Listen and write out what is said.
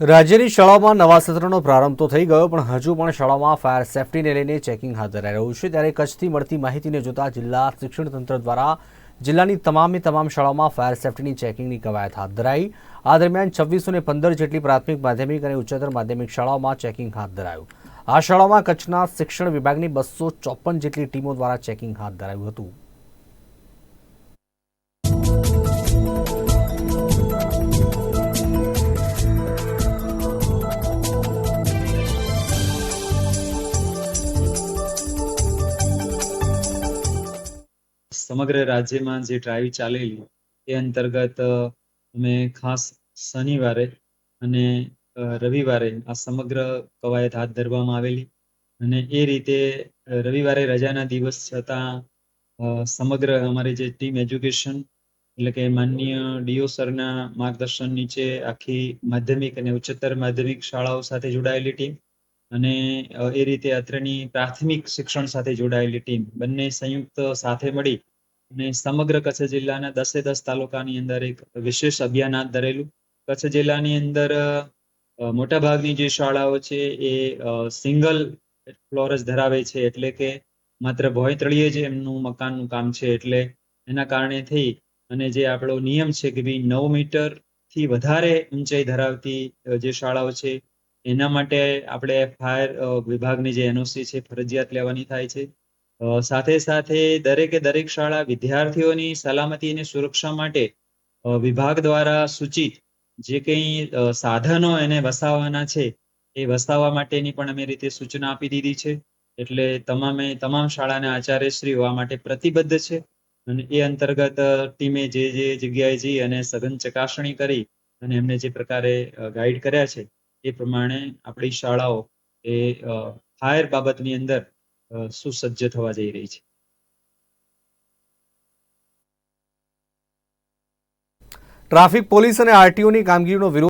રાજ્યની શાળાઓમાં નવા સત્રનો પ્રારંભ તો થઈ ગયો, પણ હજુ પણ શાળામાં ફાયર સેફટીને લઈને ચેકિંગ હાથ ધરાઈ રહ્યું છે. ત્યારે કચ્છથી મળતી માહિતીને જોતા જિલ્લા શિક્ષણ તંત્ર દ્વારા જિલ્લાની તમામે તમામ શાળાઓમાં ફાયર સેફટીની ચેકિંગની કવાયત હાથ ધરાઈ. આ દરમિયાન છવ્વીસો પંદર જેટલી પ્રાથમિક, માધ્યમિક અને ઉચ્ચતર માધ્યમિક શાળાઓમાં ચેકિંગ હાથ ધરાયું. આ શાળાઓમાં કચ્છના શિક્ષણ વિભાગની બસો ચોપન જેટલી ટીમો દ્વારા ચેકિંગ હાથ ધરાયું હતું. સમગ્ર રાજ્યમાં જે ડ્રાઈવ ચાલેલી, એ અંતર્ગત અમે ખાસ શનિવારે અને રવિવારે આ સમગ્ર કવાયત હાથ ધરવામાં આવેલી અને એ રીતે રવિવારે રજાના દિવસ છતાં સમગ્ર અમારી જે ટીમ એજ્યુકેશન એટલે કે માનનીય ડીઓ સરના માર્ગદર્શન નીચે આખી માધ્યમિક અને ઉચ્ચતર માધ્યમિક શાળાઓ સાથે જોડાયેલી ટીમ અને એ રીતે અત્રેની પ્રાથમિક શિક્ષણ સાથે જોડાયેલી ટીમ બંને સંયુક્ત સાથે મળી અને સમગ્ર કચ્છ જિલ્લાના દસે દસ તાલુકાની અંદર એક વિશેષ અભિયાન હાથ ધરેલું. કચ્છ જિલ્લાની અંદર મોટાભાગની જે શાળાઓ છે એ સિંગલ ફ્લોર જ ધરાવે છે. એટલે કે માત્ર ભોંયતળિયે જ એમનું મકાનનું કામ છે. એટલે એના કારણે થઈ અને જે આપણો નિયમ છે કે ભાઈ નવ મીટરથી વધારે ઊંચાઈ ધરાવતી જે શાળાઓ છે, એના માટે આપણે ફાયર વિભાગની જે એનઓસી છે ફરજિયાત લેવાની થાય છે. સાથે સાથે દરેકે દરેક શાળા વિદ્યાર્થીઓની સલામતી અને સુરક્ષા માટે વિભાગ દ્વારા સૂચિત જે કંઈ સાધનો એને વસાવવાના છે, એ વસાવવા માટેની પણ અમે રીતે સૂચના આપી દીધી છે. એટલે તમામે, તમામ શાળાના આચાર્યશ્રીઓ આ માટે પ્રતિબદ્ધ છે અને એ અંતર્ગત ટીમે જે જે જગ્યાએ જઈ અને સઘન ચકાસણી કરી અને એમને જે પ્રકારે ગાઈડ કર્યા છે, એ પ્રમાણે આપણી શાળાઓ એ ફાયર બાબતની અંદર સુસજ્જ થવા જઈ રહી છે? ટ્રાફિક પોલીસ અને આરટીઓની કામગીરીનો વિરોધ